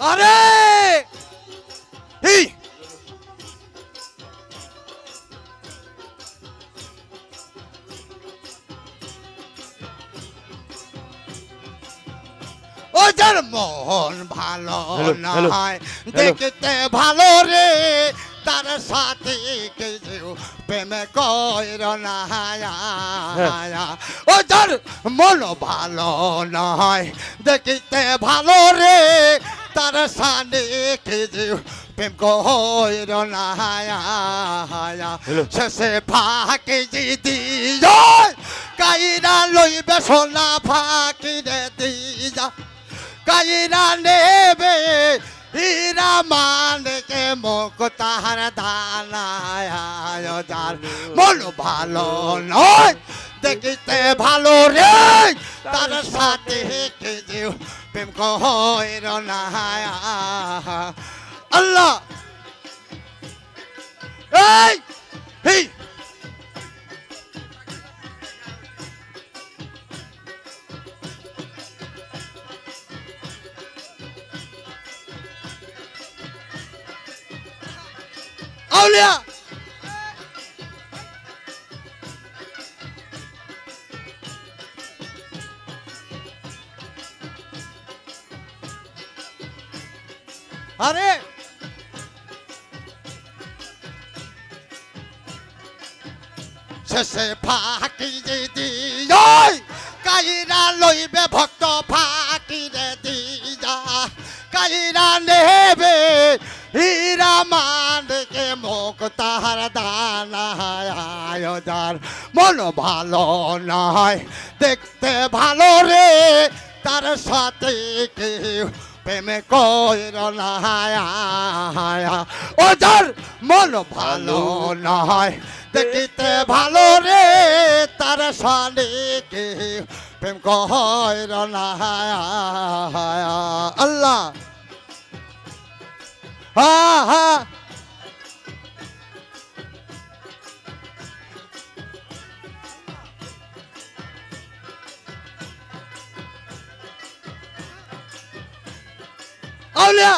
আরে! এই! মন ভালো নয় দেখতে ভালো রে তার সাথে কেউ প্রেমে কইর না ও যার মন ভালো নয় দেখতে ভালো রে তার সাথে কেউ প্রেম কইর না. শেষে ফাঁকে যদি কাইরা লইবে সোনা ফাঁকি রে দিয়া। কাইরা নেবে হীরা মানকে মুখ তাহার দানায় যার মন ভালো নয় দেখিতে ভালো রে তার সাথে কে যে প্রেম কইর না আল্লাহ এই এই আউলিয়া আরে! শেষে ফাঁকি যদি ওই কাইরা লইবে ভক্ত ফাঁকি রে দিয়া কাইরা নেবে হীরা মানকে মুখ তাহার দানায় যার মন ভালো নয় দেখতে ভালো রে তার সাথে কেউ প্রেমে কর না ও যার মন ভালো নয় দেখিতে ভালো রে তার সালে কেউ প্রেম কর না আল্লাহ। হা হা। আউলিয়া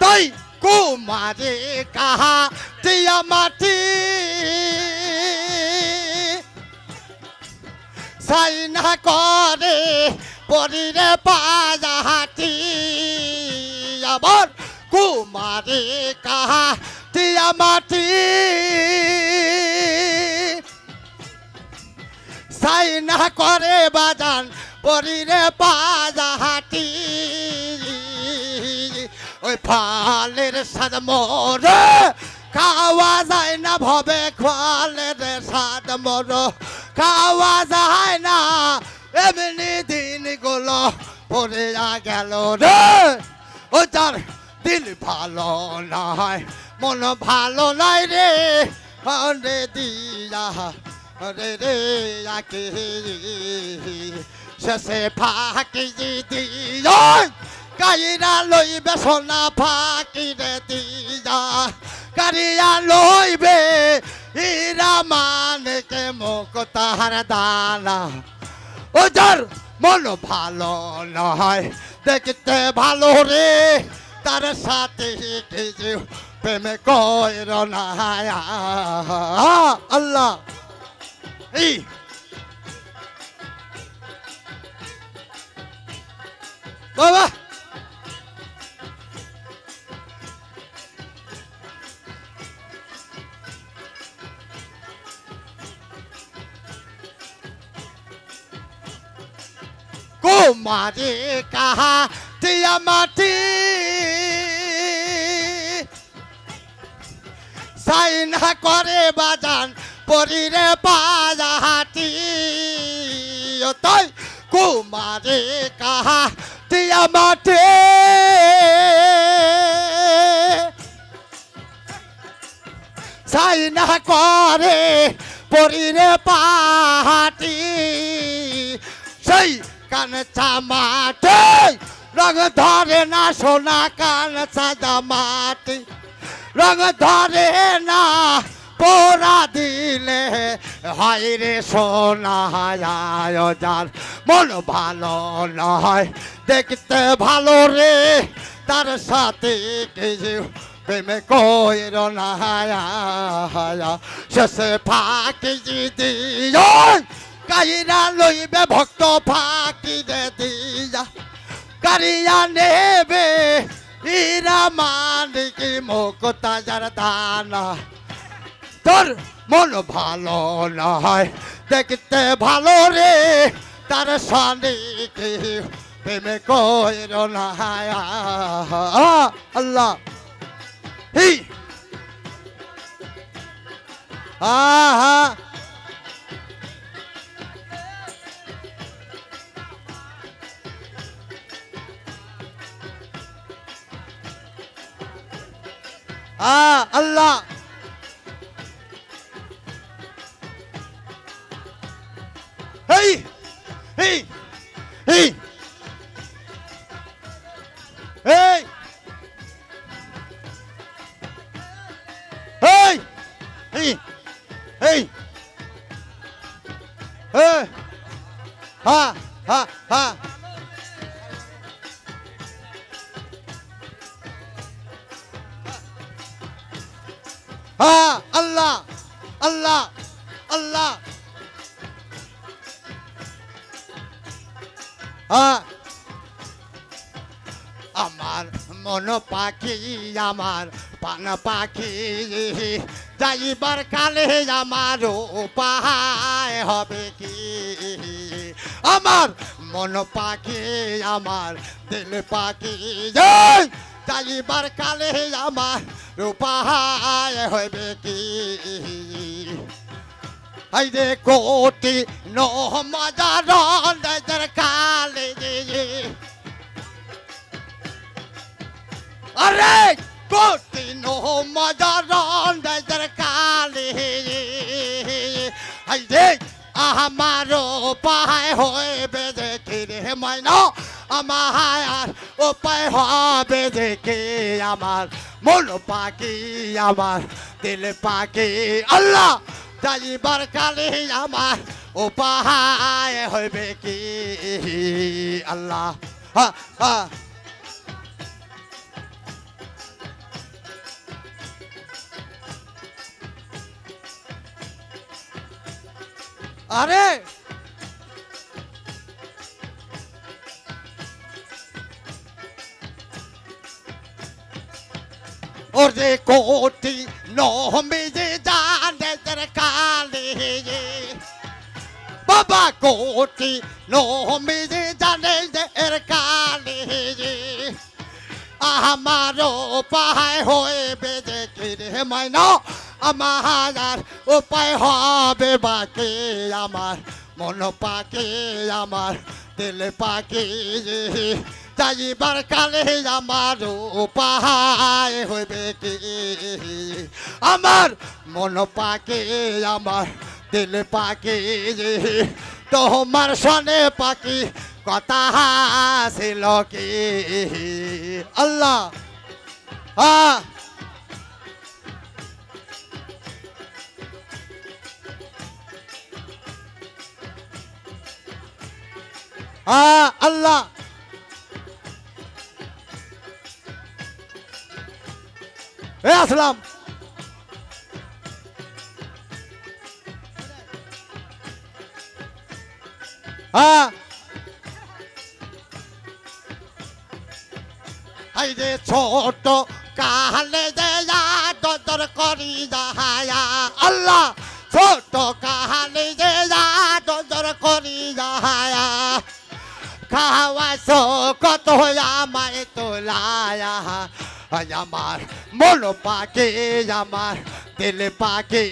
তাই কুমারে কাহা টিয়া মাটি? সাইনা করে পরিরে পাজাহাটি আবার কুমারে কাহা টিয়া মাটি সাইনা করে বাজান, পরিরে পাজাহাটি ওই ফালের সাদ মোর, খাওয়া যায় না ভবে খালের সাদ মোর, খাওয়া যায় না এমনি দিনগুলো পড়ে গেল রে। ও যার দিল ভালো নয় মন ভালো নাই রে। রে দিয়া রে রে আকে শেষে ফাঁকি দিয়া কাইরা লইবে সোনা ফাঁকি রে দিয়া। কারিয়া লইবে হীরা মানকে মুখ তাহার দানা। ও যার মন ভালো নয়। দেখতে ভালো রে, তার সাথে কিছু প্রেমে কইর না। আল্লাহ। এই। বাবা। তোমারে কাহা টিয়া মাটি। সাইনা করে বাজান পরিরে ও তই কুমারে কাহা টিয়া মাটি। সাইনা করে পরিরে পাহাটি সেই কান চামাটে রং ধরে না সোনা কান সাদা মাটি। রং ধরে না পোড়া দিলে হয় রে সোনা যার মন ভালো নয়। দেখতে ভালো রে, তার সাথে কিছু প্রেমে কইর না শেষে ফাঁকি দিও কাইরা লইবে ভক্ত ফাঁকি দে দিয়া। কারিয়া নেবে ইরা মানিকি মুকুতা যার দানা। তোর মন ভালো নয়, দেখতে ভালো রে। তার সানিকে প্রেমে কইর না। আল্লাহ। হি। আহা। আল্লাহ হেই হেই হেই হেই হেই হেই হেই হে হা হা হা হা আল্লাহ আল্লাহ আল্লাহ। হা আমার মন পাখি, আমার পান পাখি, যাইবার কালে আমার উপায় হবে কি? আমার মন পাখি, আমার দিল পাখি যাইবার কালে আমার উপায় হবে কি? এই রে কোটি নো মজা রন কালে আরে কোটি নো মজা রন কালে এই রে আমার উপায় হইবে দেখি রে মাইনা? আমার উপায় হবে দেখি আমার মন পাখি, আমার দিল পাখি। আল্লাহ যাইবার কালে আমার উপায় হইবে কি? আল্লাহ হা হা আরে ওরে কোটি নহমে যে জানে তার কালে বাবা কোটি নহমে যে জানে যে এর কালে আমার উপায় হইবে যে কিরে মাইনা আমার উপায় হবে বাকি আমার মন পাকে আমার দিল পাকে যাইবার কালে আমার উপায় হইবে কি? আমার মন পাকে, আমার দিল পাকে। তোমার সনে পাখি কথা ছিল কি? আল্লাহ হ্যাঁ আল্লাহ। এ, আসলাম। হ্যাঁ। এই যে ছোট কালে যে দর করি যাহায়া। আল্লাহ, ছোট কালে যে দর করি যাহায়া। খাওয়াছ কত আমায় তোলায়া। আজ আমার মন পাকে আমার দিল পাকে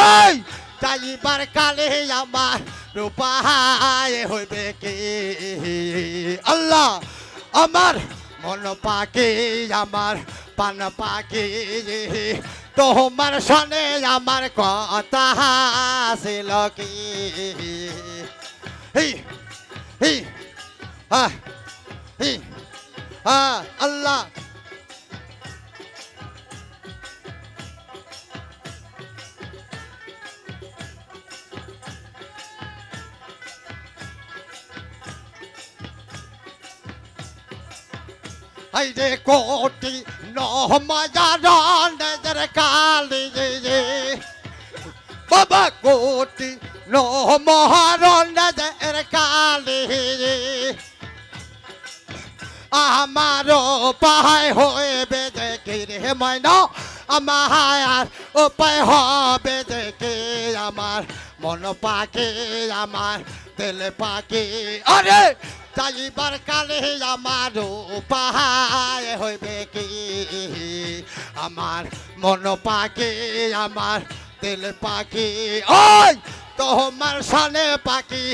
ওই যাইবার কালে আমার রূপায় হইবে কি আল্লাহ আমার মন পাকে আমার পান পাকে তোমার সনে আমার কথা ছিল কি আল্লাহ হাইরে কোটি নজর কালি বাবা কোটি নজর কালি আমার উপায় হইবে দেখে রে ময়না? আমার উপায় হবে দেখে আমার মন পাকে, আমার দিল পাকে। আরে যাইবার কালে আমার উপায় হইবে কি? আমার মন পাকে আমার দিল পাখি। ওই তোমার সানে পাখি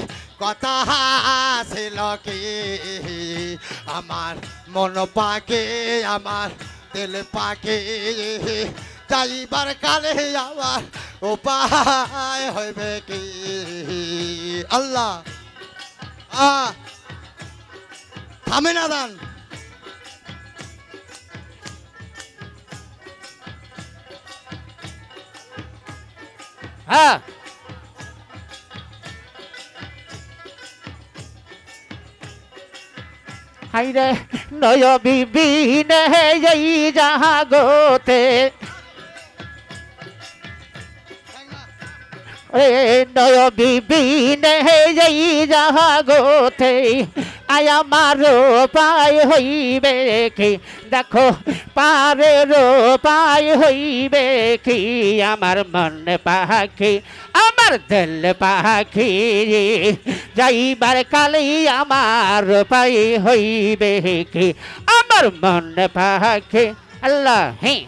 কথা ছিল কি? আমার মন পাখি, আমার দিল পাখি। যাইবার কালে আমার উপায় হইবে কি? আল্লাহ। আ থামে না দান হ্যাঁ হাইরে নয় বিবিনে এই জাগতে। নয় বিবিনে এই জাগতে। আয় আমার পায় হইবে কি? দেখো, পারে রো পায় হইবে কি? আমার মন পাখি, আমার দিল পাখি যাইবার কালে আমার পাই হইবে কি? আমার মন পাখি, আল্লাহ হ্যাঁ।